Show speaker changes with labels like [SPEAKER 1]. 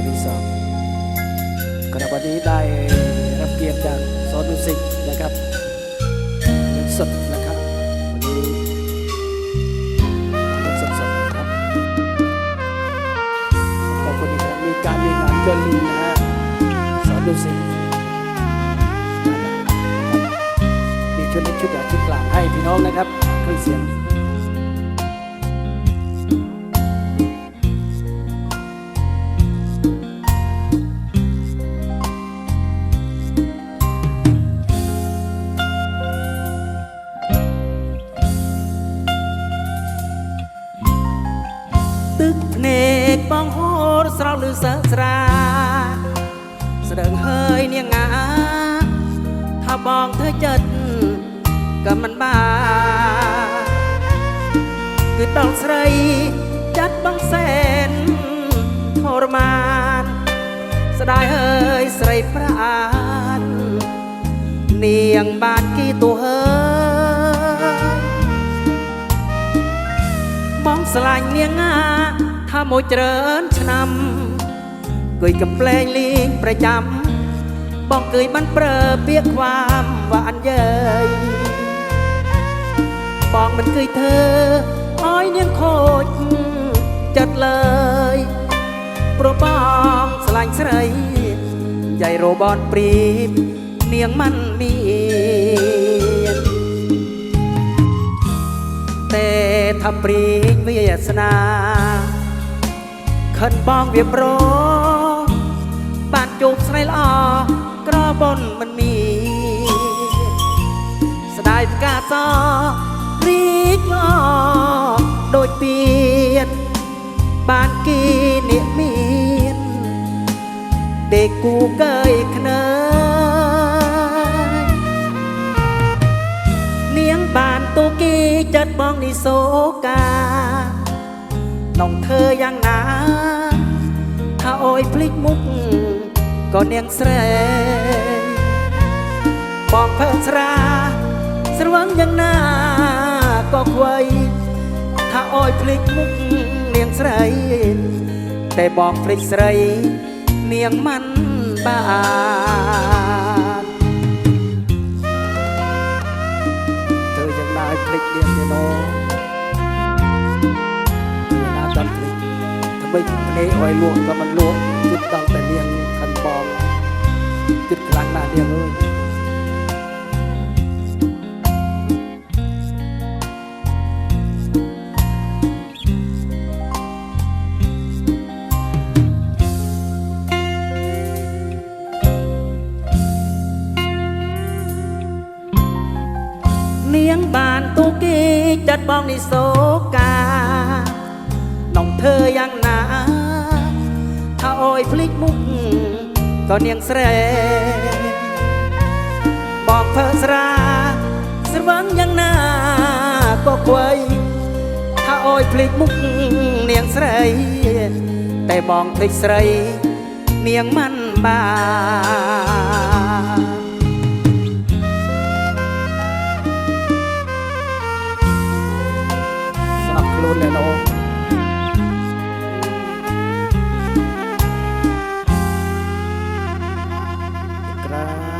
[SPEAKER 1] ยรีสอร์ทขณะวันนี้ได้รับเกียรติจากซอนมิวสิกนะครับเป็นสดนะครับ วันนี้เป็นสดสดนะครับขอบคุณอีกครั้งมีการมีงานเกินลีนะฮะซอนมิวสิกมีชุดเล็กชุดใหญ่ชุดกลางให้พี่น้องนะครับเครื่องเสียง
[SPEAKER 2] ទឹកភ្នែកបងហូរស្រោលឬសើស្រា ស្ដឹងហើយនាងអាថាបងធ្វើចិត្តក៏មិនបានគឺដល់ស្រីចាត់បងសែនធរមានស្ដាយហើយស្រីប្រាននាងបានគីទូហើយ ស្លាញ់នាងអាថាមួយច្រើនឆ្នាំគួយកំ pl ែងលេងប្រចាំបងគួយបានប្រើពាក្យความវាអញ្ញើយបងមិនគួយធ្វើឲ្យនាងខូចចិត្តឡើយព្រោះបងស្លាញ់ស្រីចៃរ៉ូបនព្រីបនាងមិនមាន ថាព្រីកវាសនាខិនបងវាប្របានជួបស្រីល្អក្របនមិនមានស្ដាយផ្កាសព្រីកល្អដូចពៀនបានគីនិមានដេកគូកើយខ្នើយ នងធ្វើយ៉ាងណាថាអើយភ្លេចមុខក៏នាងស្រែបងភើស្រាស្រវឹងយ៉ាងណាក៏ខ្វៃថាអើយភ្លេចមុខនាងស្រីតែបងភ្លេចស្រីនាងមិនបាន
[SPEAKER 1] เธ បីគ្នាអយលក់ក៏មិនលក់ជិតដល់តែលៀងខាងបងជិតខ្លាំងណាស់លៀងអើយនាងបានទូគីចាត់បងនេះโศកាน้องเธอยั
[SPEAKER 2] งน ងបានទូគីចិត្តបងនេះសូកានងធ្វើយ៉ាងណាថាអើយភ្លេចមុខក៏នាងស្រែបងធ្វើស្រាស្រវឹងយ៉ាងណាក៏ខ្វៃថាអើយភ្លេចមុខនាងស្រីតែបងភ្លេចស្រីនាងមិនបាន Bye.